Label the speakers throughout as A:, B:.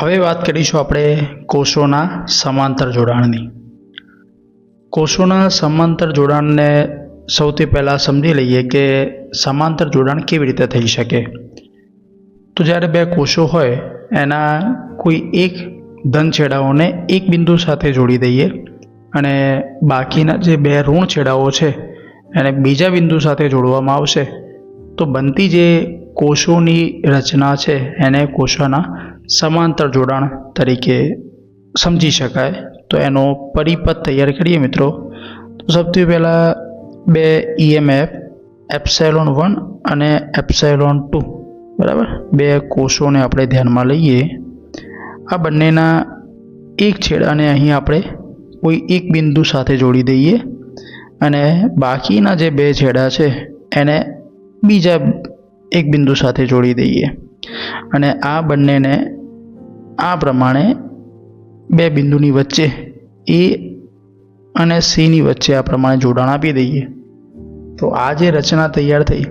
A: હવે વાત કરીશું આપણે કોષોના સમાંતર જોડાણની. કોષોના સમાંતર જોડાણને સૌથી પહેલાં સમજી લઈએ કે સમાંતર જોડાણ કેવી રીતે થઈ શકે. તો જ્યારે બે કોષો હોય, એના કોઈ એક ધન છેડાઓને એક બિંદુ સાથે જોડી દઈએ અને બાકીના જે બે ઋણ છેડાઓ છે, એને બીજા બિંદુ સાથે જોડવામાં આવશે, તો બનતી જે કોષોની રચના છે, એને કોષોના સમાંતર જોડાણ તરીકે સમજી શકાય. તો એનો પરિપથ તૈયાર કરીએ મિત્રો. તો સૌથી પહેલાં બે ઈએમએફ એપ્સાયલોન વન અને એપ્સાયલોન ટુ. બરાબર? બે કોષોને આપણે ધ્યાનમાં લઈએ. આ બંનેના એક છેડાને અહીં આપણે કોઈ એક બિંદુ સાથે જોડી દઈએ. અને બાકીના જે બે છેડા છે, એને બીજા એક બિંદુ સાથે જોડી દઈએ. અને આ બંનેને આ પ્રમાણે બે બિંદુની વચ્ચે એ અને સીની વચ્ચે આ પ્રમાણે જોડાણ આપી દઈએ. તો આ જે રચના તૈયાર થઈ,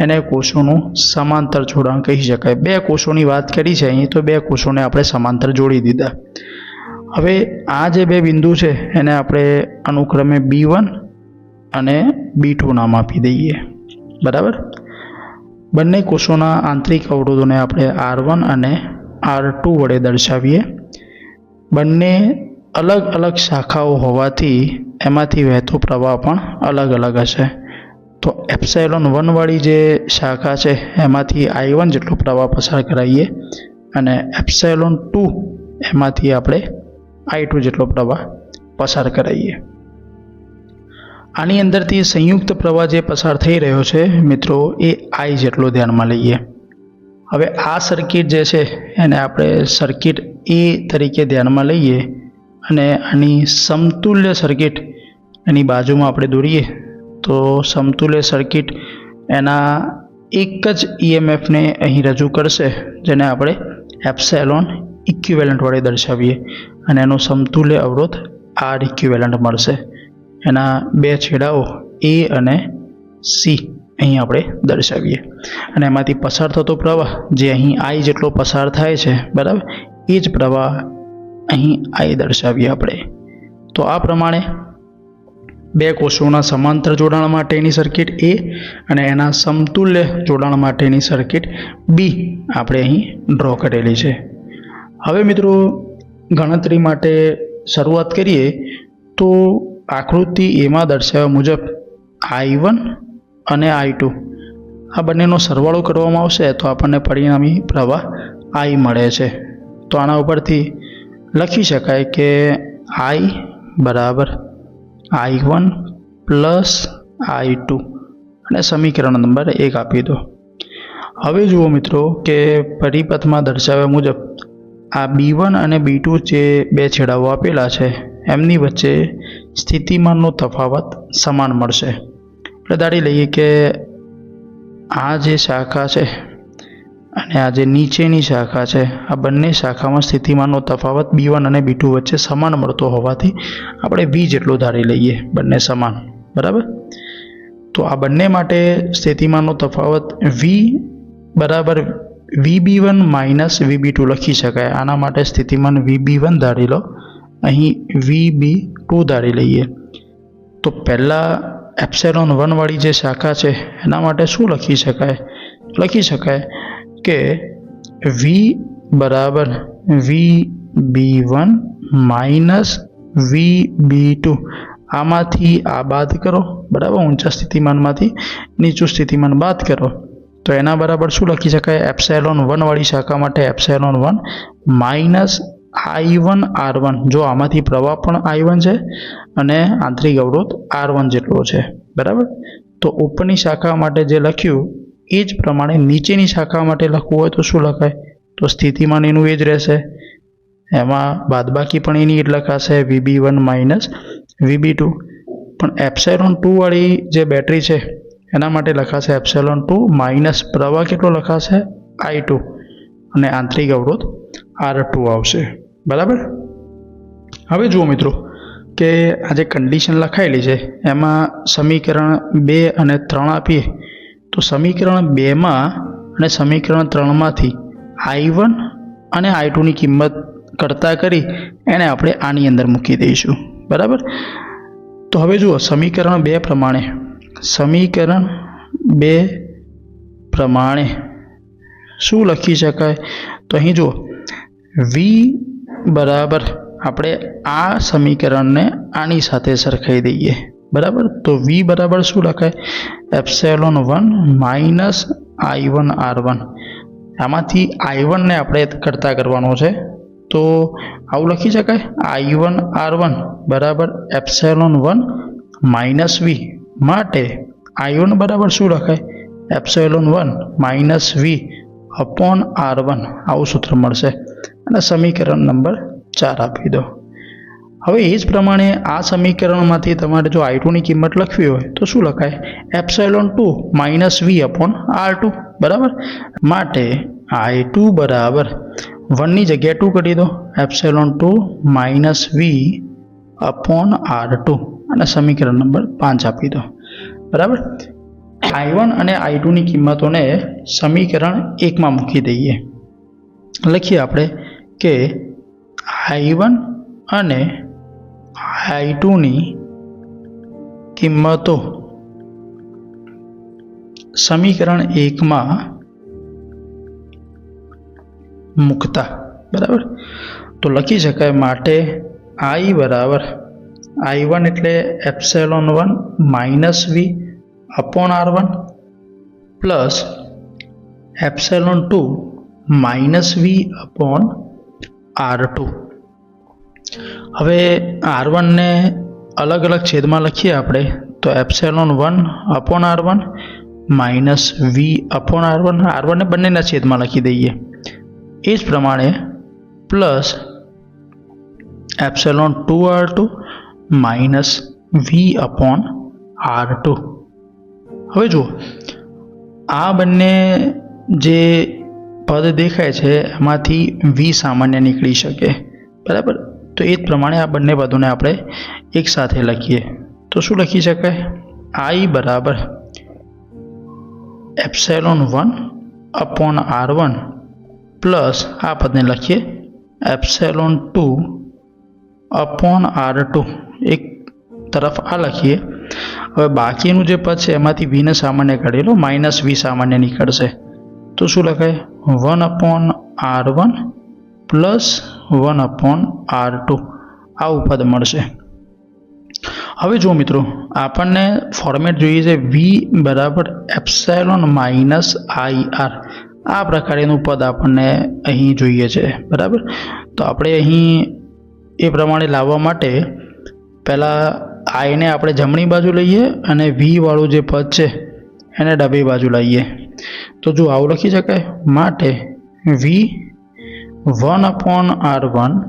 A: એને કોષોનું સમાંતર જોડાણ કહી શકાય. બે કોષોની વાત કરી છે અહીં, તો બે કોષોને આપણે સમાંતર જોડી દીધા. હવે આ જે બે બિંદુ છે, એને આપણે અનુક્રમે બી વન અને બી ટુ નામ આપી દઈએ. બરાબર? બંને કોષોના આંતરિક અવરોધોને આપણે આર વન અને આર ટુ વડે દર્શાવીએ. બંને અલગ અલગ શાખાઓ હોવાથી એમાંથી વહેતો પ્રવાહ પણ અલગ અલગ હશે. તો એપ્સાયલોન વનવાળી જે શાખા છે, એમાંથી આઈ વન જેટલો પ્રવાહ પસાર કરાવીએ અને એપ્સાયલોન ટુ એમાંથી આપણે આઈ ટુ જેટલો પ્રવાહ પસાર કરાવીએ આની અંદરથી સંયુક્ત પ્રવાહ જે પસાર થઈ રહ્યો છે, મિત્રો, એ આઈ જેટલો ધ્યાનમાં લઈએ. હવે આ સર્કિટ જે છે, એને આપણે સર્કિટ એ તરીકે ધ્યાનમાં લઈએ અને આની સમતુલ્ય સર્કિટ એની બાજુમાં આપણે દોરીએ, તો સમતુલ્ય સર્કિટ એના એક જ ઈએમએફને અહીં રજૂ કરશે, જેને આપણે એપ્સેલોન ઇક્યુવેલન્ટ વડે દર્શાવીએ અને એનો સમતુલ્ય અવરોધ આર ઇક્યુવેલન્ટ મળશે. એના બે છેડાઓ એ અને સી અહીં આપણે દર્શાવીએ. અને એમાંથી પસાર થતો પ્રવાહ જે અહીં આઈ જેટલો પસાર થાય છે, બરાબર? એ જ પ્રવાહ અહીં આઈ દર્શાવીએ આપણે. તો આ પ્રમાણે બે કોષોના સમાંતર જોડાણ માટેની સર્કિટ એ અને એના સમતુલ્ય જોડાણ માટેની સર્કિટ બી આપણે અહીં ડ્રો કરેલી છે. હવે મિત્રો, ગણતરી માટે શરૂઆત કરીએ તો આકૃતિ એમાં દર્શાવ્યા મુજબ આઈ વન અને આઈ ટુ. આ બંનેનો સરવાળો કરવામાં આવશે તો આપણને પરિણામી પ્રવાહ આઈ મળે છે. તો આના ઉપરથી લખી શકાય કે આઈ બરાબર I one plus I two. અને સમીકરણ નંબર એક આપી દો. હવે જુઓ મિત્રો કે પરિપથમાં દર્શાવ્યા મુજબ આ બી વન અને બી ટુ જે બે છેડાઓ આપેલા છે, એમની વચ્ચે સ્થિતિમાનનો તફાવત સમાન મળશે. એટલે ધારી લઈએ કે આ જે શાખા છે અને આ જે નીચેની શાખા છે, આ બંને શાખામાં સ્થિતિમાનનો તફાવત બી વન અને બી ટુ વચ્ચે સમાન મળતો હોવાથી આપણે વી જેટલો ધારી લઈએ બંને સમાન. બરાબર? તો આ બંને માટે સ્થિતિમાનનો તફાવત વી બરાબર V B one minus V B two લખી શકાય. આના માટે સ્થિતિમાન વી બી વન ધારી લો. અહીં વી બી ટુ ધારી લઈએ. તો પહેલાં એપ્સેલોન વનવાળી જે શાખા છે, એના માટે શું લખી શકાય? લખી શકાય કે વી બરાબર V B one minus V B two આમાંથી આ બાદ કરો, બરાબર? ઊંચા સ્થિતિમાનમાંથી નીચું સ્થિતિમાન બાદ કરો. તો એના બરાબર શું લખી શકાય? એપ્સેલોન વનવાળી શાખા માટે epsilon one minus I one, R one. જો આમાંથી પ્રવાહ પણ આઈ વન છે અને આંતરિક અવરોધ આર વન જેટલો છે. બરાબર? તો ઉપરની શાખા માટે જે લખ્યું, એ જ પ્રમાણે નીચેની શાખા માટે લખવું હોય તો શું લખાય? તો સ્થિતિમાન એનું એ જ રહેશે. એમાં બાદબાકી પણ એની જ લખાશે VB one minus VB two. પણ એપ્સેલોન ટુ વાળી જે બેટરી છે, એના માટે લખાશે એપ્સેલોન ટુ માઇનસ પ્રવાહ કેટલો લખાશે? I two. અને આંતરિક અવરોધ આર ટુ આવશે. બરાબર? હવે જુઓ મિત્રો, કે આ જે કન્ડિશન લખાયેલી છે, એમાં સમીકરણ બે અને ત્રણ આપીએ, તો સમીકરણ બેમાં અને સમીકરણ ત્રણમાંથી આઈ વન અને આઈ ટુની કિંમત કરતાં કરી, એને આપણે આની અંદર મૂકી દઈશું. બરાબર? તો હવે જુઓ, સમીકરણ બે પ્રમાણે, સમીકરણ બે પ્રમાણે શું લખી શકાય? તો અહીં જુઓ વી બરાબર. આપણે આ સમીકરણને આની સાથે સરખાઈ દઈએ. બરાબર? તો વી બરાબર શું લખાય? Epsilon one minus I one R one. આમાંથી આઈ વનને આપણે કરતા કરવાનો છે. તો આવું લખી શકાય? આઈ વન આર વન બરાબર એપ્સેલોન વન માઇનસ વી માટે આઈ વન બરાબર શું લખાય? Epsilon one minus V upon R one. આવું સૂત્ર મળશે. અને સમીકરણ નંબર ચાર આપી દો. હવે એ જ પ્રમાણે આ સમીકરણમાંથી તમારે જો આઈ ટુની કિંમત લખવી હોય, તો શું લખાય? Epsilon two minus V upon R two. બરાબર? માટે આઈ ટુ બરાબર વનની જગ્યાએ ટુ કરી દો. Epsilon two minus V upon R two. અને સમીકરણ નંબર પાંચ આપી દો. બરાબર? આઈ વન અને આઈ ટુની કિંમતોને સમીકરણ એકમાં મૂકી દઈએ. લખીએ આપણે. કે આઈ વન અને આઈ ટુની કિંમતો. સમીકરણ એકમાં મૂકતા. બરાબર? તો લખી શકાય માટે આઈ બરાબર. આઈ વન એટલે epsilon one minus V upon R one plus epsilon two minus V upon R two. હવે આર વનને અલગ અલગ છેદમાં લખીએ આપણે, તો epsilon one upon R one minus V upon R one. R વનને બંનેના છેદમાં લખી દઈએ. એ જ પ્રમાણે plus epsilon two R two minus V upon R two. હવે જુઓ, આ બંને જે પદ દેખાય છે, એમાંથી વી સામાન્ય નીકળી શકે. બરાબર? તો એ જ પ્રમાણે આ બંને પદોને આપણે એકસાથે લખીએ. તો શું લખી શકાય? આઈ બરાબર epsilon one upon R one plus આ પદને લખીએ. Epsilon two upon R two. એક તરફ આ લખીએ. હવે બાકીનું જે પદ છે, એમાંથી વીને સામાન્ય કાઢેલો માઇનસ વી સામાન્ય નીકળશે. તો શું લખાય? One upon R one plus one upon R two. આવું પદ મળશે. હવે જુઓ મિત્રો, આપણને ફોર્મેટ જોઈએ છે વી બરાબર એપ્સાયલોન માઇનસ આઈ આર. આ પ્રકારેનું પદ આપણને અહીં જોઈએ છે, બરાબર? તો આપણે અહીં એ પ્રમાણે લાવવા માટે પહેલાં આઈને આપણે જમણી બાજુ લઈએ અને વી વાળું જે પદ છે એને ડાબી બાજુ લાવીએ. તો જો આવું લખી શકાય, માટે V one upon R one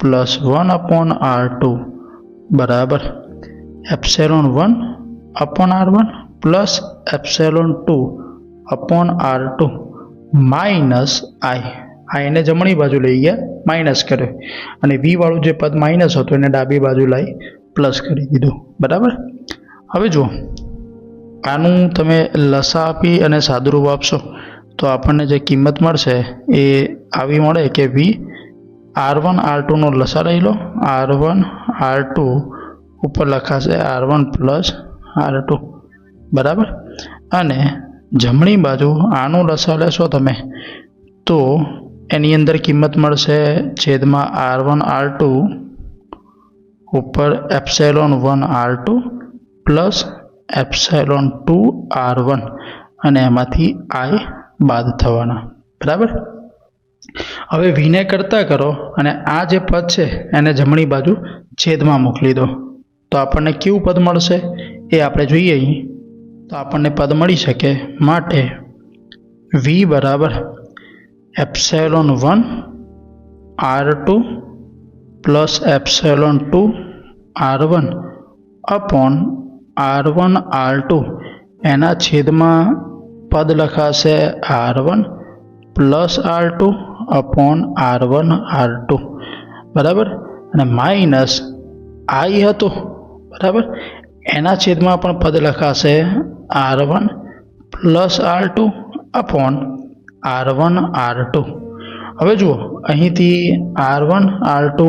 A: plus one upon R two બરાબર epsilon one upon R one plus epsilon two upon R two minus I આઈને જમણી બાજુ લઈ ગયા માઇનસ કર્યો. અને વી વાળું જે પદ માઇનસ હતું એને ડાબી બાજુ લાવી પ્લસ કરી દીધું. બરાબર? હવે જુઓ. આનું તમે લસા આપી અને સાદુરૂપ આપશો, તો આપણને જે કિંમત મળશે એ આવી મળે કે વી આર વન આર ટુનો લસા લઈ લો. આર વન આર ટુ ઉપર લખાશે R one plus R two બરાબર? અને જમણી બાજુ આનું લસા લેશો તમે, તો એની અંદર કિંમત મળશે છેદમાં આર વન આર ટુ ઉપર epsilon one R two plus epsilon two R one અને એમાંથી આઈ બાદ થવાના. બરાબર? હવે વીને કરતા કરો અને આ જે પદ છે એને જમણી બાજુ છેદમાં મોકલી દો. તો આપણને કેવું પદ મળશે? એ આપણે જોઈએ અહીં. તો આપણને પદ મળી શકે માટે વી બરાબર epsilon one R two plus epsilon two R one upon R one R two એના છેદમાં પદ લખાશે R one plus R two upon R one R two બરાબર? અને માઇનસ આઈ હતું. બરાબર? એના છેદમાં પણ પદ લખાશે R one plus R two upon R one R two હવે જુઓ, અહીંથી R one R two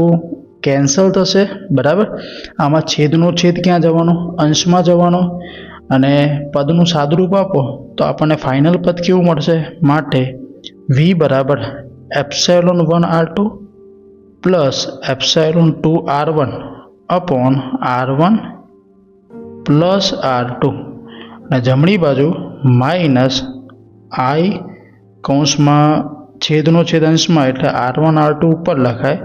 A: cancel થશે, બરાબર? આમાં છેદનો છેદ ક્યાં જવાનો? અંશમાં જવાનો. અને પદનું સાદુરૂપ આપો, તો આપણને ફાઇનલ પદ કેવું મળશે? માટે વી બરાબર epsilon one R two plus epsilon two R one upon R one plus R two. અને જમણી બાજુ માઇનસ આઈ કૌંસમાં છેદનો છેદ અંશમાં એટલે આર વન આર ટુ ઉપર લખાય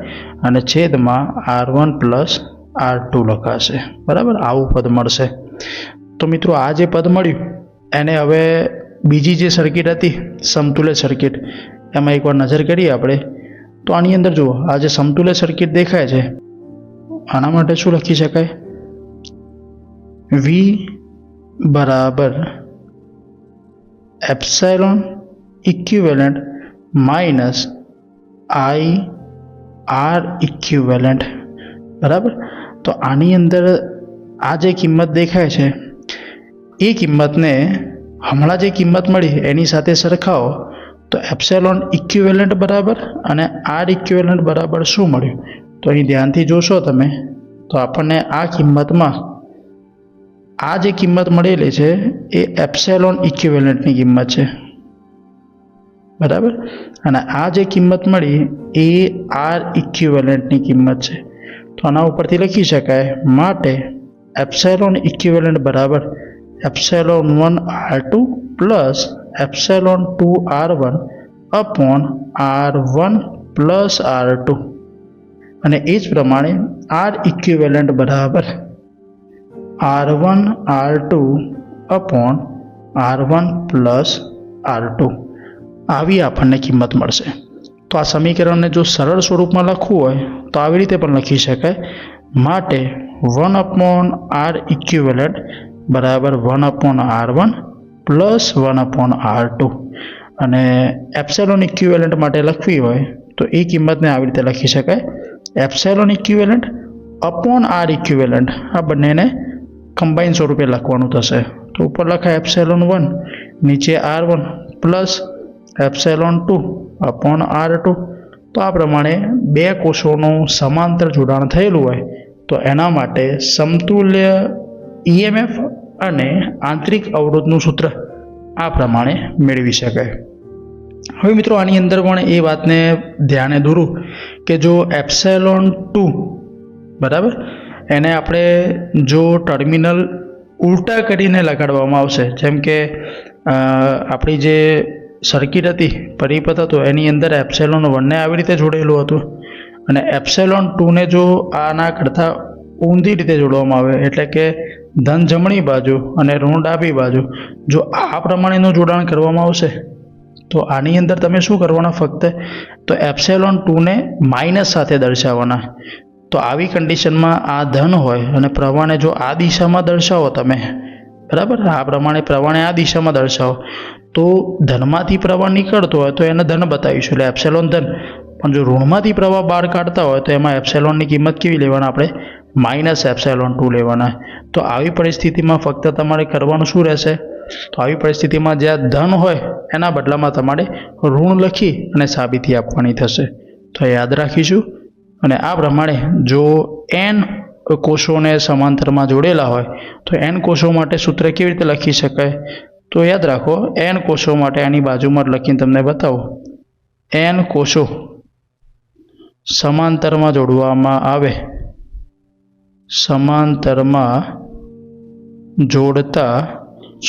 A: અને છેદમાં R one plus R two લખાશે. બરાબર? આવું પદ મળશે. તો મિત્રો આ જે પદ મળ્યું, એને હવે બીજી જે સર્કિટ હતી, સમતુલ્ય સર્કિટ એમાં એકવાર નજર કરીએ આપણે. તો આની અંદર જુઓ, આ જે સમતુલ્ય સર્કિટ દેખાય છે, આના માટે શું લખી શકાય? વી બરાબર epsilon equivalent minus I R equivalent બરાબર? તો આની અંદર આ જે કિંમત દેખાય છે, એ કિંમતને હમણાં જે કિંમત મળી એની સાથે સરખાવો, તો એપ્સેલોન ઇક્વિવેલન્ટ બરાબર અને આર ઇક્વિવેલન્ટ બરાબર શું મળ્યું? તો અહીં ધ્યાનથી જોશો તમે, તો આપણને આ કિંમતમાં આ જે કિંમત મળેલી છે, એ એપ્સેલોન ઇક્વિવેલન્ટની કિંમત છે. બરાબર? અને આ જે કિંમત મળી એ આર ઇક્વિવેલન્ટની કિંમત છે. તો આના ઉપરથી લખી શકાય માટે એપ્સેલોન ઇક્વિવેલન્ટ બરાબર epsilon one R two plus epsilon two R one upon R one plus R two. અને એ જ પ્રમાણે આર ઇક્વિવેલન્ટ બરાબર R one R two upon R one plus R two. આવી આપણને કિંમત મળશે. તો આ સમીકરણને જો સરળ સ્વરૂપમાં લખવું હોય, તો આવી રીતે પણ લખી શકાય. માટે વન અપોન આર ઇક્વિવેલન્ટ બરાબર one upon R one plus one upon R two. અને એપ્સેલોન ઇક્યુવેલન્ટ માટે લખવી હોય, તો એ કિંમતને આવી રીતે લખી શકાય. Epsilon equivalent upon R equivalent આ બંનેને કમ્બાઈન સ્વરૂપે લખવાનું થશે. તો ઉપર લખાય એપ્સેલોન વન, નીચે R one plus epsilon two upon R two. તો આ પ્રમાણે બે કોષોનું સમાંતર જોડાણ થયેલું હોય તો એના માટે સમતુલ્ય ઈએમએફ અને આંતરિક અવરોધનું સૂત્ર આ પ્રમાણે મેળવી શકાય. હવે મિત્રો આની અંદર પણ એ વાતને ધ્યાને દોરું કે જો એપ્સેલોન ટુ, બરાબર? એને આપણે જો ટર્મિનલ ઉલટા કરીને લગાડવામાં આવશે, જેમ કે આપણી જે સર્કિટ હતી. પરિપથ હતો. એની અંદર એપ્સેલોન વનને આવી રીતે જોડેલું હતું. અને એપ્સેલોન ટુને જો આના કરતાં ઊંધી રીતે જોડવામાં આવે, એટલે કે ધન જમણી બાજુ અને ઋણ ડાબી બાજુ, જો આ પ્રમાણેનું જોડાણ કરવામાં આવશે, તો આની અંદર તમે શું કરવાના ફક્ત? તો એપ્સેલોન ટુને માઇનસ સાથે દર્શાવવાના. તો આવી કન્ડિશનમાં આ ધન હોય અને પ્રમાણે જો આ દિશામાં દર્શાવો તમે, બરાબર? આ પ્રમાણે પ્રમાણે આ દિશામાં દર્શાવો. તો ધનમાંથી પ્રવાહ નીકળતો હોય તો એને ધન બતાવીશું. એટલે એપ્સેલોન ધન. પણ જો ઋણમાંથી પ્રવાહ બહાર કાઢતા હોય તો એમાં એપ્સેલોનની કિંમત કેવી લેવાના આપણે? માઇનસ એપ્સેલોન ટુ લેવાના. તો આવી પરિસ્થિતિમાં ફક્ત તમારે કરવાનું શું રહેશે? તો આવી પરિસ્થિતિમાં જ્યાં ધન હોય, એના બદલામાં તમારે ઋણ લખી અને સાબિતી આપવાની થશે. તો યાદ રાખીશું. અને આ પ્રમાણે જો એન કોષોને સમાંતરમાં જોડેલા હોય, તો એન કોષો માટે સૂત્ર કેવી રીતે લખી શકાય? તો યાદ રાખો, એન કોષો માટે આની બાજુમાં લખીને તમને બતાવો. એન કોષો સમાંતરમાં જોડવામાં આવે. સમાંતરમાં જોડતા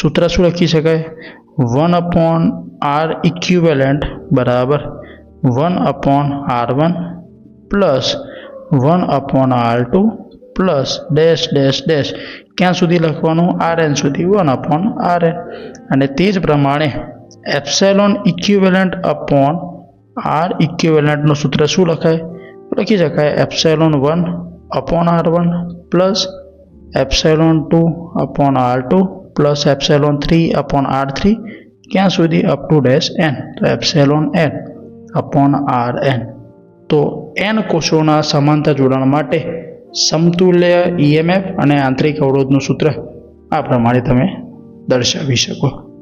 A: સૂત્ર શું લખી શકાય? વન અપોન આર ઇક્યુવેલેન્ટ બરાબર. One upon R one plus one upon R two plus dash dash dash. ક્યાં સુધી લખવાનું? આર એન સુધી. વન અપોન આર એન અને તે જ પ્રમાણે એપ્સેલોન ઇક્યુવેલન્ટ અપોન આર ઇક્યુવેલન્ટનું સૂત્ર શું લખાય? લખી શકાય epsilon one upon R one plus epsilon two upon R two plus epsilon three upon R three. ક્યાં સુધી? અપ ટુ ડેશ એન તો epsilon N upon R N તો એન કોષોના સમાંતર જોડાણ માટે સમતુલ્ય ઈએમએફ અને આંતરિક અવરોધનું સૂત્ર આ પ્રમાણે તમે દર્શાવી શકો.